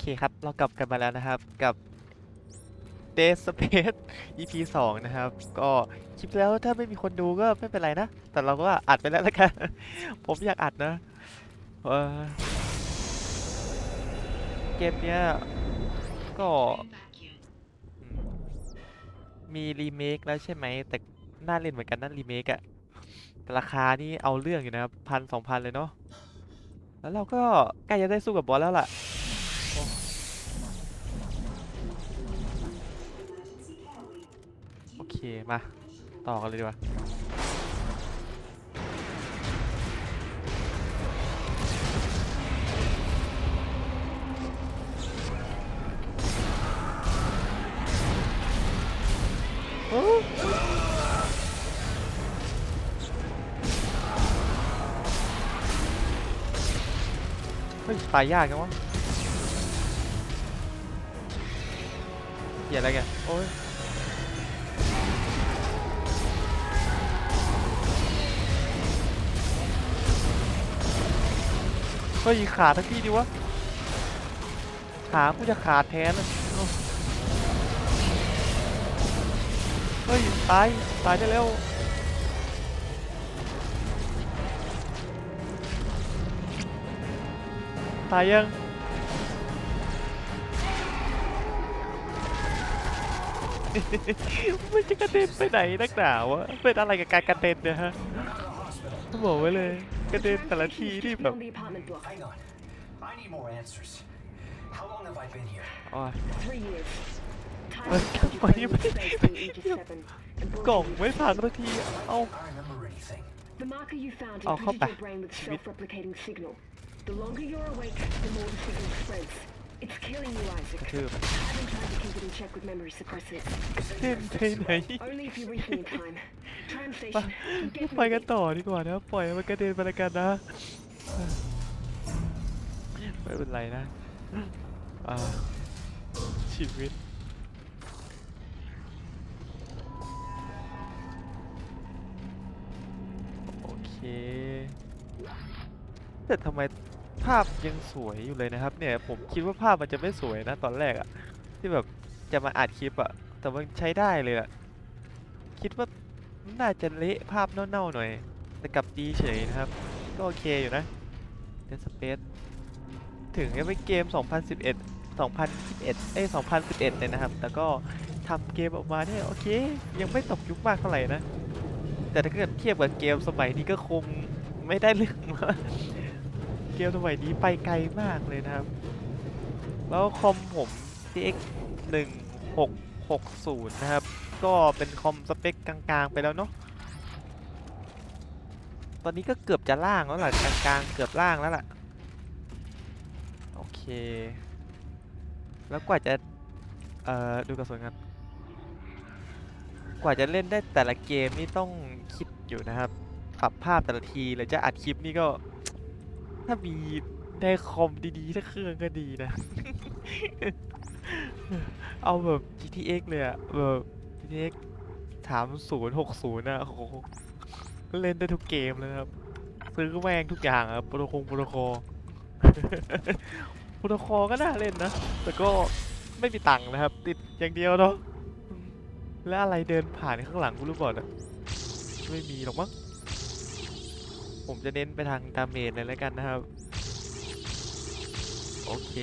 เคครับเรากลับกันมาแล้วนะครับกับ Dead Space EP 2 นะครับ ก็คลิปแล้วถ้าไม่มีคนดูก็ไม่เป็นไรนะ แต่เราก็อัดไปแล้วละกัน ผมอยากอัดนะเกมเนี้ยก็มมีรีเมคแล้วใช่ไหม แต่น่าเล่นเหมือนกันนั่นรีเมคอะแต่ราคานี่เอาเรื่องอยู่นะครับพันสองพันเลยเนาะแล้วเราก็ใกล้จะได้สู้กับบอสแล้วล่ะ โอ เคมา ต่อกันเลยดีกว่าเฮ้ยตายยากจังวะเหี้ยอะไรกัน โอ้ยเฮ้ยขาดทั้งที่ดิวะขากูจะขาดแทนเลยเอ้าเฮ้ยตายตายได้แล้วตายยังมันจะกระเด็นไปไหนนักหนาวะเป็นอะไรกับการกระเด็นเนี่ยฮะบอกไว้เลย กระเด็นแต่ละทีนี่แบบ On the apartment block. Hang on. I need more answers. How long have I been here? โอ้ย Three years. Ơ, Time chắc to phải find vậy. space in Aegis 7 and brought กล่อง you ไม่ to พัง safety. สักที เอ้า I don't remember anything. The marker you found Ờ, không imprinted phải. your brain with Chỉ biết- self-replicating signal. The longer you're awake, the more the signal spreads. It's killing you, กระ Isaac. ทืบ I've been trying to keep it in check with memory suppressors. เล่นไปไหน Only if you reach me in time. Tram ไป station. You ไปกัน definitely ต่อดีกว่านะ ปล่อยมันกระเด็นไปแล้วกันนะ ไม่เป็นไรนะอ่าชีวิต โอเค แต่ทำไม ภาพยังสวยอยู่เลยนะครับ เนี่ยผมคิดว่าภาพมันจะไม่สวยนะตอนแรกอะที่แบบจะมาอัดคลิปอะแต่มันใช้ได้เลยอะคิดว่าน่าจะเละภาพเน่าๆหน่อย แต่กลับดีเฉยนะครับ ก็โอเคอยู่นะ Dead Space ถึงจะเป็นเกม 2011 2021เอ้ย 2011 เลยนะครับ แต่ก็ทำเกมออกมาเนี่ยโอเค ยังไม่ตกยุคมากเท่าไหร่นะ แต่ถ้าเกิดเทียบกับเกมสมัยนี้ก็คงไม่ได้เรื่องมา กเกมสมัยนี้ไปไกลมากเลยนะครับ แล้วคอมผม TX 1660 นะครับ ก็เป็นคอมสเปคกลางๆ ไปแล้วเนาะ ตอนนี้ก็เกือบจะล่างแล้วล่ะกลางๆ เกือบล่างแล้วล่ะ โอเค แล้วกว่าจะ เอ่อ ดูกระสุนกันกว่าจะเล่นได้แต่ละเกมนี่ต้องคิดอยู่นะครับปรับภาพแต่ละทีหรือจะอัดคลิปนี่ก็ ถ้ามีได้คอมดีๆถ้าเครื่องก็ดีนะ เอาแบบ GTX เลยอะแบบ GTX 3060นะโอ้โหเล่นได้ทุกเกมเลยนะครับ ซื้อแม่งทุกอย่างอะโปรโตคงโปรโตคอลโปรโตคอลก็น่าเล่นนะ แต่ก็ไม่มีตังค์นะครับ ติดอย่างเดียวเนาะแล้วอะไรเดินผ่านข้างหลังกูรู้เปล่าเนี่ยไม่มีหรอกมั้ง ผมจะเน้นไปทางดาเมจเลยแล้วกันนะครับ โอเค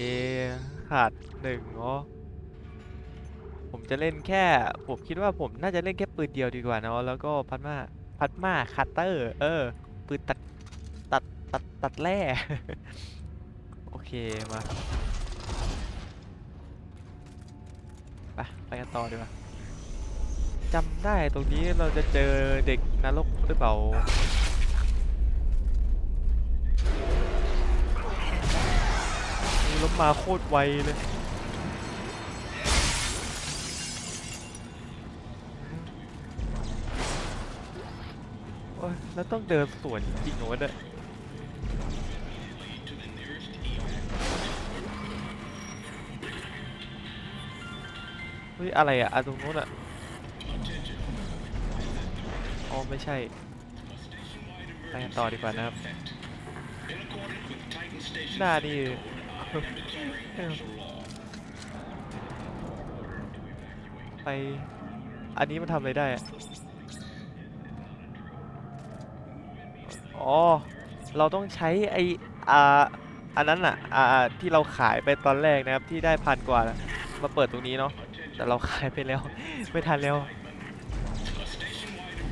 ขาดหนึ่งเนาะผมจะเล่นแค่ ผมคิดว่าผมน่าจะเล่นแค่ปืนเดียวดีกว่าเนาะแล้วก็พัดมาพัดมาคัตเตอร์ เออปืนตัดตัดตัดตัดแร่โอเคมาไปไปกันต่อดีกว่าจำได้ตรงนี้เราจะเจอเด็กนรกหรือเปล่า นี่รถมาโคตรไวเลย โอ้ยแล้วต้องเดินสวนจริงๆเหรอวะเนี่ยเฮ้ย อะไรอะอะตรงนู้นอะอ๋อ ไม่ใช่ ไปกันต่อดีกว่านะครับ หน้านี่ ไป อันนี้มันทำอะไรได้ อ๋อ เราต้องใช้ไออ่าอันนั้นอะอ่าที่เราขายไปตอนแรกนะครับ ที่ได้พันกว่านะมาเปิดตรงนี้เนาะ แต่เราขายไปแล้ว ไม่ทันแล้ว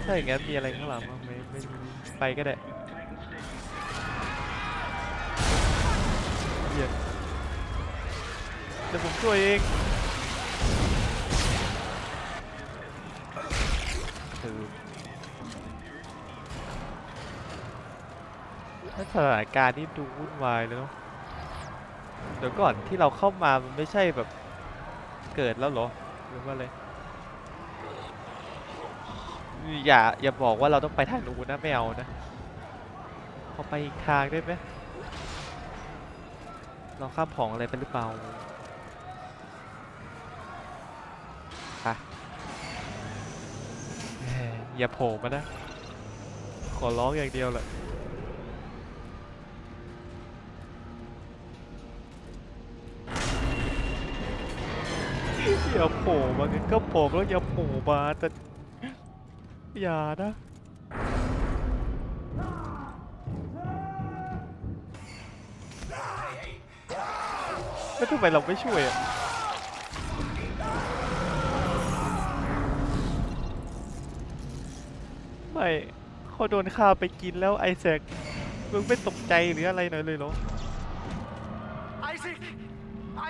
ถ้าอย่างงั้นมีอะไรข้างหลังบ้างไหมไม่มีไปก็ได้ ดี๋ยวผมช่วยเองถ้าสถานการณ์นี่ดูวุ่นวายเลยเนาะเดี๋ยวก่อนที่เราเข้ามามันไม่ใช่แบบเกิดแล้วเหรอหรือว่าอะไรอย่าอย่าบอกว่าเราต้องไปทางนู้นนะไม่เอานะเอไปอีกทางได้ไหมเราข้ามของอะไรไปหรือเปล่า ไปแหมอย่าโผล่มานะ ขอร้องอย่างเดียวแหละอย่าโผล่มางั้นก็บอกแล้วอย่าโผล่มาแต่อย่านะแล้วทำไมเราไม่ช่วยอะ ไม่เขาโดนข้าวไปกินแล้วไอแซคมึงไม่ตกใจหรืออะไรหน่อยเลยเหรอ Isaac!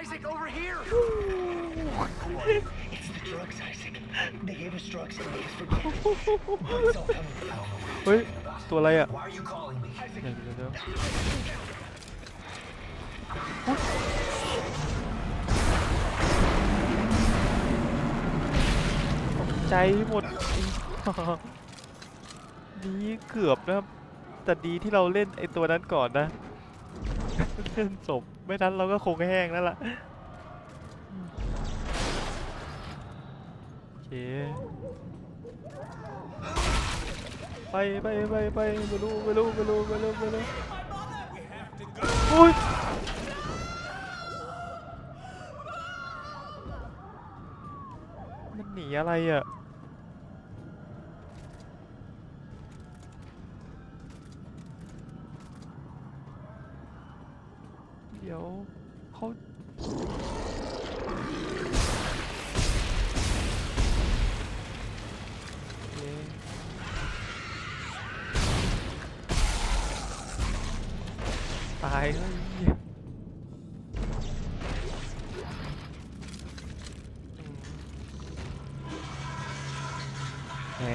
Isaac, over here! It's the drugs, Isaac. They gave us drugs to make us forget. It's all coming. เฮ้ยตัวอะไรอะ Why are you calling me? เดี๋ยวเดี๋ยวเดี๋ยวตกใจหมด นี่เกือบนะครับ แต่ดีที่เราเล่นไอตัวนั้นก่อนนะ เล่นศพไม่นั้นเราก็คงแห้งแล้วล่ะโอเคไปไปไปไปไม่รู้ไม่รู้ไม่รู้ไม่รู้ไม่รู้โอ้ยมันหนีอะไรอะ แหม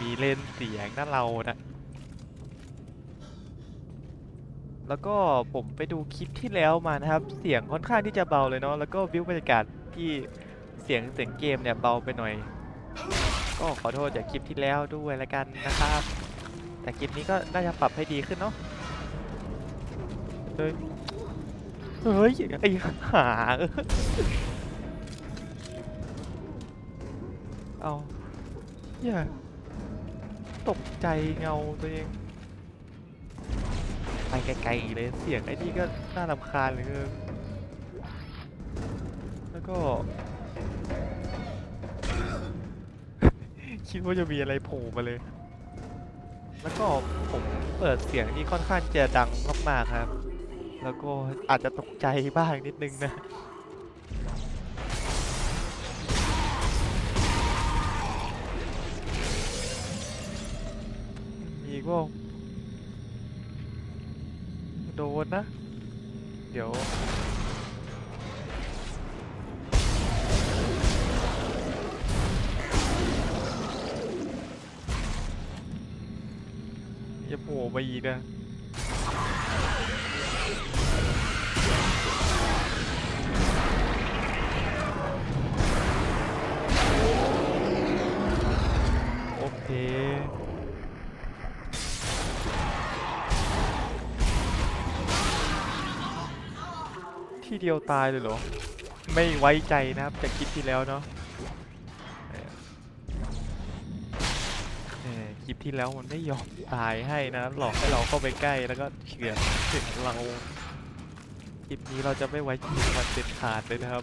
มีเล่นเสียงนะเรานะแล้วก็ผมไปดูคลิปที่แล้วมานะครับ เสียงค่อนข้างที่จะเบาเลยเนาะแล้วก็วิวบรรยากาศที่เสียงเสียงเกมเนี่ยเบาไปหน่อย ก็ขอโทษจากคลิปที่แล้วด้วยละกันนะครับ แต่คลิปนี้ก็น่าจะปรับให้ดีขึ้นเนาะเฮ้ยเฮ้ยไอ้หาเอ้ย เอาอย่าตกใจเงาตัวเอง ไปไกลๆเลยเสียงไอ้นี่ก็น่ารำคาญเหลยแล้วก็ คิดว่าจะมีอะไรโผล่มาเลย แล้วก็ผมเปิดเสียงที่ค่อนข้างจะดังมากๆครับ แล้วก็อาจจะตกใจบ้างนิดนึงนะ ก็โดนนะ เดี๋ยวอย่าโผล่ไปอีกนะ เดียวตายเลยเหรอ ไม่ไว้ใจนะครับจากคลิปที่แล้วเนาะคลิปที่แล้วมันไม่ยอมตายให้นะหลอกให้เราเข้าไปใกล้แล้วก็เฉือนถึงเราคลิปนี้เราจะไม่ไว้ใจมันเด็ดขาดเลยนะครับ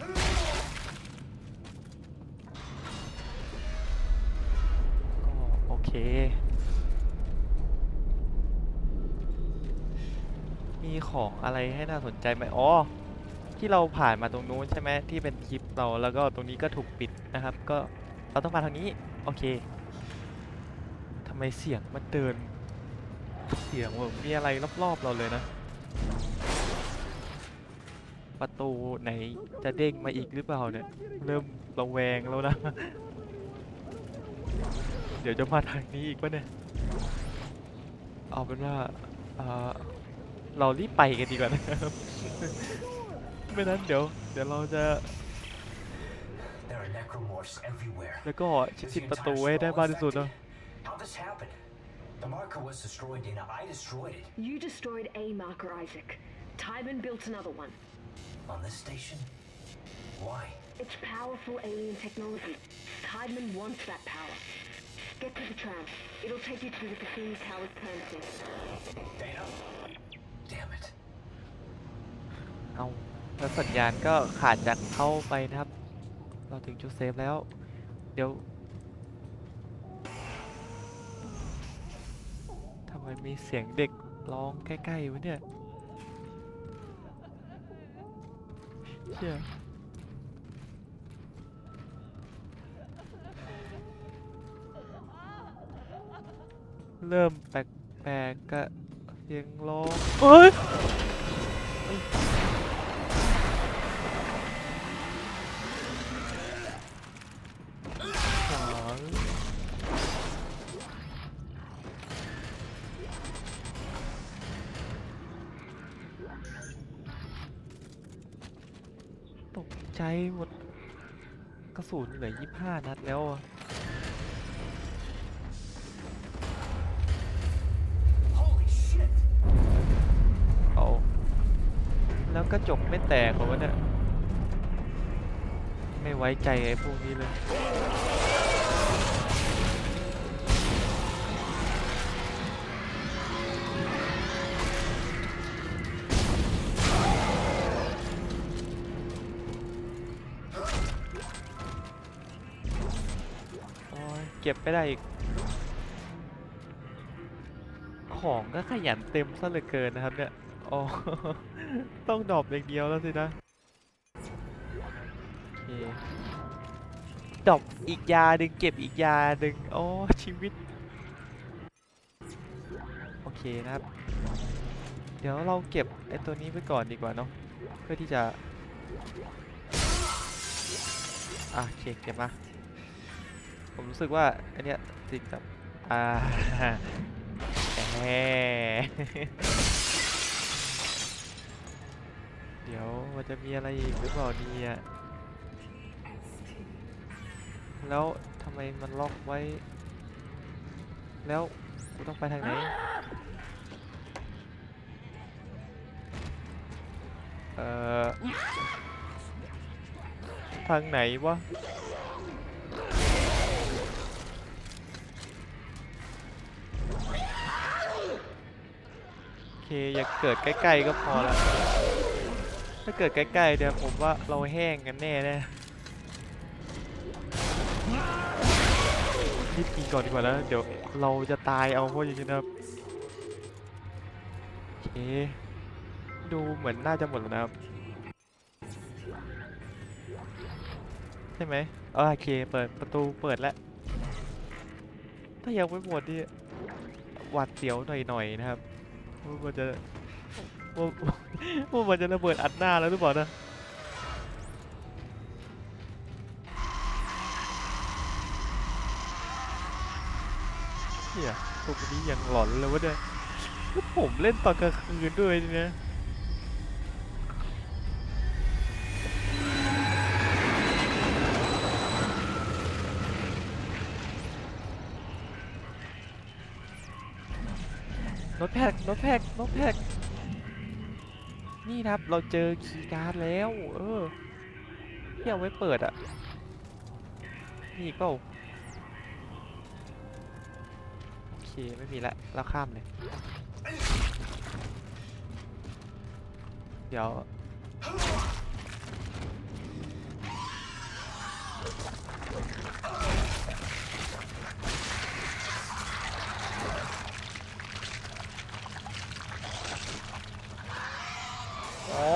ก็โอเค มีของอะไรให้น่าสนใจไหมอ๋อ ที่เราผ่านมาตรงนู้นใช่ไหมที่เป็นคลิปเราแล้วก็ตรงนี้ก็ถูกปิดนะครับ ก็เราต้องมาทางนี้โอเคทำไมเสียงมันเดิน เสียงแบบมีอะไรรอบๆเราเลยนะ ประตูไหนจะเด้งมาอีกหรือเปล่าเนี่ย เริ่มระแวงแล้วนะ เดี๋ยวจะมาทางนี้อีกปะเนี่ย เอาเป็นว่าเอ่อเรารีบไปกันดีกว่านะครับ ไม่นั้นเดี๋ยว เดี๋ยวเราจะ There are necromorphs everywhere. แล้วก็ชิด Is ชิด the ประตู entire ไว้ให้ได้ sprawl มากที่สุด affected? เนาะ How this happened? The marker was destroyed, Dana. I destroyed it. You destroyed a marker, Isaac. Tybin built another one. On this station? Why? It's powerful alien technology. Tydman wants that power. Get to the tram. It'll take you to the Cassini Tower's transmitter. Dana? Damn it. เอา แล้วสัญญาณก็ขาดจากเข้าไปนะครับ เราถึงจุดเซฟแล้ว เดี๋ยวทำไมมีเสียงเด็กร้องใกล้ๆวะเนี่ยเชี่ยเริ่มแปลกๆกะเสียงร้องเอ้ย ขวาง ตกใจหมดกระสุนเหลือยี่ห้านัดแล้วอะ Holy shit! เอาแล้วกระจกไม่แตกเหรอวะเนี่ย ไม่ไว้ใจไอ้พวกนี้เลย ก็บไม่ได้อีก ของก็ขยันเต็มซะเหลือเกินนะครับเนี่ยอ๋อต้องดอปอย่างเดียวแล้วสินะโอเคดอปอีกยาหนึ่งเก็บอีกยาหนึ่งอ๋อชีวิต โอเคนะครับ เดี๋ยวเราเก็บไอ้ตัวนี้ไว้ก่อนดีกว่าเนาะเพื่อที่จะอะโอเคเก็บมา ผมรู้สึกว่าอันเนี้ยติดกับอ่าแหมเดี๋ยวมันจะมีอะไรอีกหรือเปล่าเนี่ยแล้วทำไมมันล็อกไว้ แล้วกูต้องไปทางไหน เอ่อ ทางไหนวะ โอเคอย่าเกิดใกล้ๆก็พอละถ้าเกิดใกล้ๆเดี๋ยวผมว่าเราแห้งกันแน่แน่รีบกินก่อนดีกว่านะเดี๋ยวเราจะตายเอาเพราะอย่างนี้นะครับโอเคดูเหมือนน่าจะหมดแล้วนะครับใช่ไหมเออโอเคเปิดประตูเปิดแล้วถ้ายังไม่หมดนี่ หวัดเสียวหน่อยๆนะครับว่ามันจะว่าว่ามันจะระเบิดอัดหน้าแล้วหรือเปล่านะเนี่ยตรงนี้ยังหลอนเลยวะเนี่ยแล้วผมเล่นตอนกลางคืนด้วยนี่นะ รถแพกรถแพกรถแพกนี่ครับเราเจอคีย์การ์ดแล้ว เออที่เอาไว้เปิดอะนี่ก็โอเคไม่มีละเราข้ามเลย เดี๋ยว อ๋อ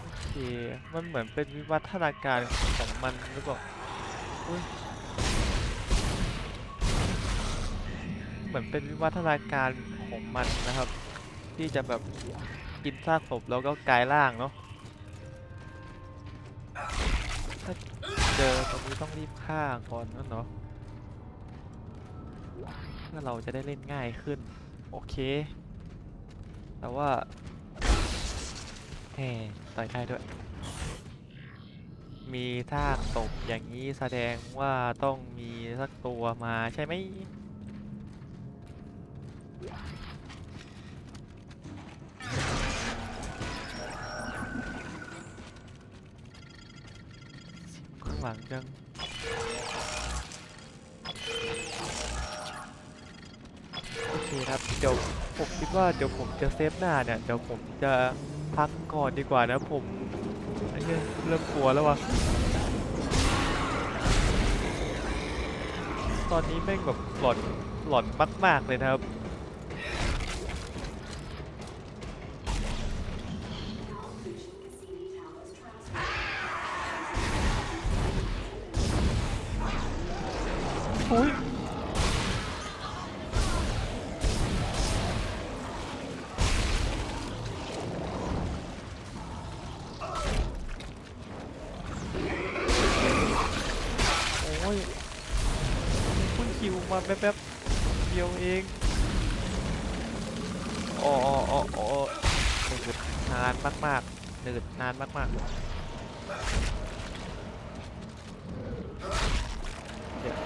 โอเคมันเหมือนเป็นวิวัฒนาการของมันหรือเปล่าอุ๊ยเหมือนเป็นวิวัฒนาการของมันนะครับ ที่จะแบบกินซากศพแล้วก็กลายร่างเนาะถ้าเจอตรงนี้ต้องรีบฆ่าก่อนนั่นเนาะ เพื่อเราจะได้เล่นง่ายขึ้น โอเค แต่ว่าแหมต่อยได้ด้วย มีซากอย่างนี้แสดงว่าต้องมีสักตัวมาใช่ไหมข้างหลังยัง เดี๋ยวผมคิดว่าเดี๋ยวผมจะเซฟหน้าเนี่ยเดี๋ยวผมจะพักก่อนดีกว่านะผมไอ้เหี้ยเริ่มกลัวแล้ววะตอนนี้แม่งแบบหลอนหลอนมาก ๆ เลยนะครับโอ้ย มาแป๊บๆเดียวเองอ๋ออ๋ออ๋อหนืดนานมากๆหนืดนานมากๆเดี๋ยว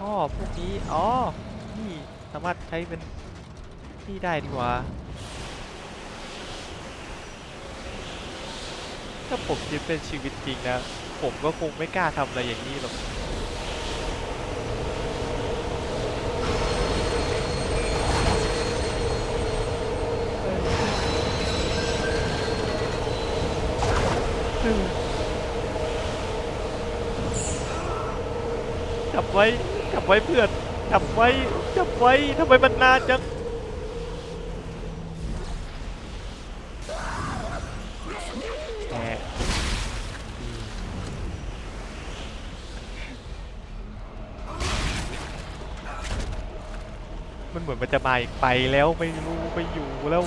อ๋อพวกนี้ อ๋อ นี่สามารถใช้เป็นที่ได้ดีกว่า ถ้าผมคิดเป็นชีวิตจริงนะ ผมก็คงไม่กล้าทำอะไรอย่างนี้หรอก จับไว้ จับไว้เพื่อน จับไว้ จับไว้ทำไมมันนานจัง มันเหมือนมันจะมาอีกไปแล้วไม่รู้ไปอยู่แล้ว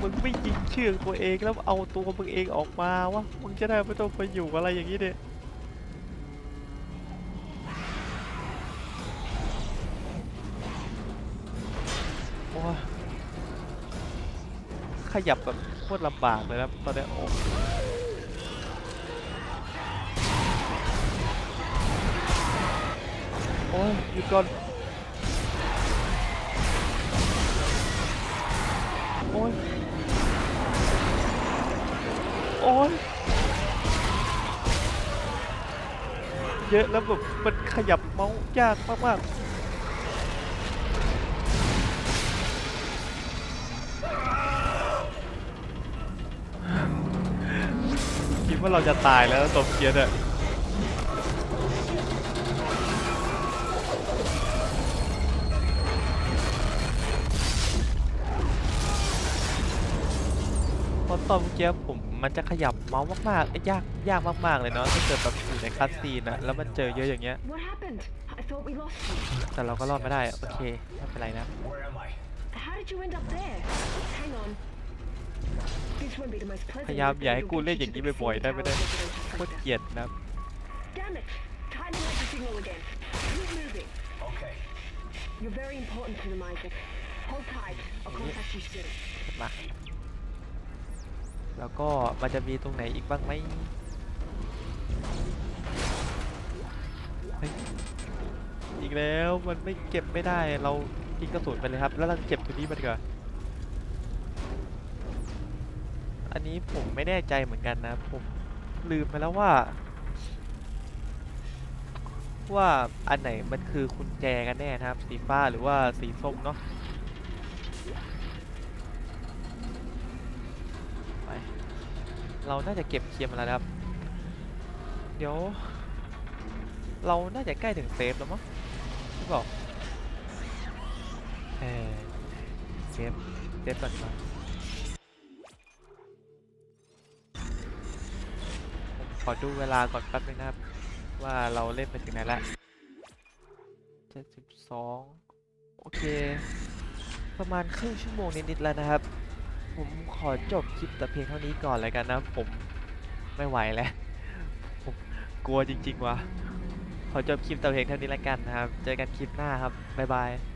มึงไม่ยิงเชือกตัวเองแล้วเอาตัวมึงเองออกมาวะมึงจะได้ไม่ต้องไปอยู่อะไรอย่างนี้เนี่ยโอ้ขยับแบบโคตรลำบากเลยนะตอนนี้โอ้โอ้ยหยุดก่อนโอ้ย อ้ยเยอะแล้วแบบมันขยับเมาส์ยากมากๆคิดว่าเราจะตายแล้วตบเกียร์อะเพราะตอนเมื่อกี้ผม มันจะขยับเมาส์มากๆเอ้ยยากยากมากๆเลยเนาะถ้าเกิดแบบอยู่ในคัสซีนอะแล้วมันเจอเยอะอย่างเงี้ย What happened? I thought we lost you. แต่เราก็รอดมาได้อะโอเคไม่เป็นไรนะ Where am I? How did you end up there? Hang on. This won't be the most pleasant พยายาม route, อย่า but ให้ it'll กู get เล่น you อย่าง to นี้ the บ่อยๆ Cassini ได้ไหม Tower เนี่ย Regulator โคตร Center. เกลียดนะครับ Damn it! Titan has the signal again. Keep moving. Okay. You're very important to them, Isaac. Hold tight. I'll contact you soon. มา แล้วก็มันจะมีตรงไหนอีกบ้างไหมอีกแล้วมันไม่เก็บไม่ได้เราทิ้งกระสุนไปเลยครับ แล้วเราเก็บตัวนี้มันดีกว่าอันนี้ผมไม่แน่ใจเหมือนกันนะ ผมลืมไปแล้วว่า ว่าอันไหนมันคือกุญแจกันแน่นะครับ สีฟ้าหรือว่าสีส้มเนาะ ไป เราน่าจะเก็บเคลียร์มาแล้วนะครับ เดี๋ยว เราน่าจะใกล้ถึงเซฟแล้วมั้งหรือเปล่าเออเซฟเซฟก่อนดีกว่าผมขอดูเวลาก่อนแป๊บนึงนะครับ ว่าเราเล่นไปถึงไหนแล้วเจ็ดสิบสองโอเค ประมาณครึ่งชั่วโมงนิดๆแล้วนะครับ ผมขอจบคลิปแต่เพียงเท่านี้ก่อนเลยกันนะ ผมไม่ไหวแล้ว ผมกลัวจริงๆว่ะขอจบคลิปแต่เพียงเท่านี้แล้วกันนะครับ เจอกันคลิปหน้าครับ บ๊ายบาย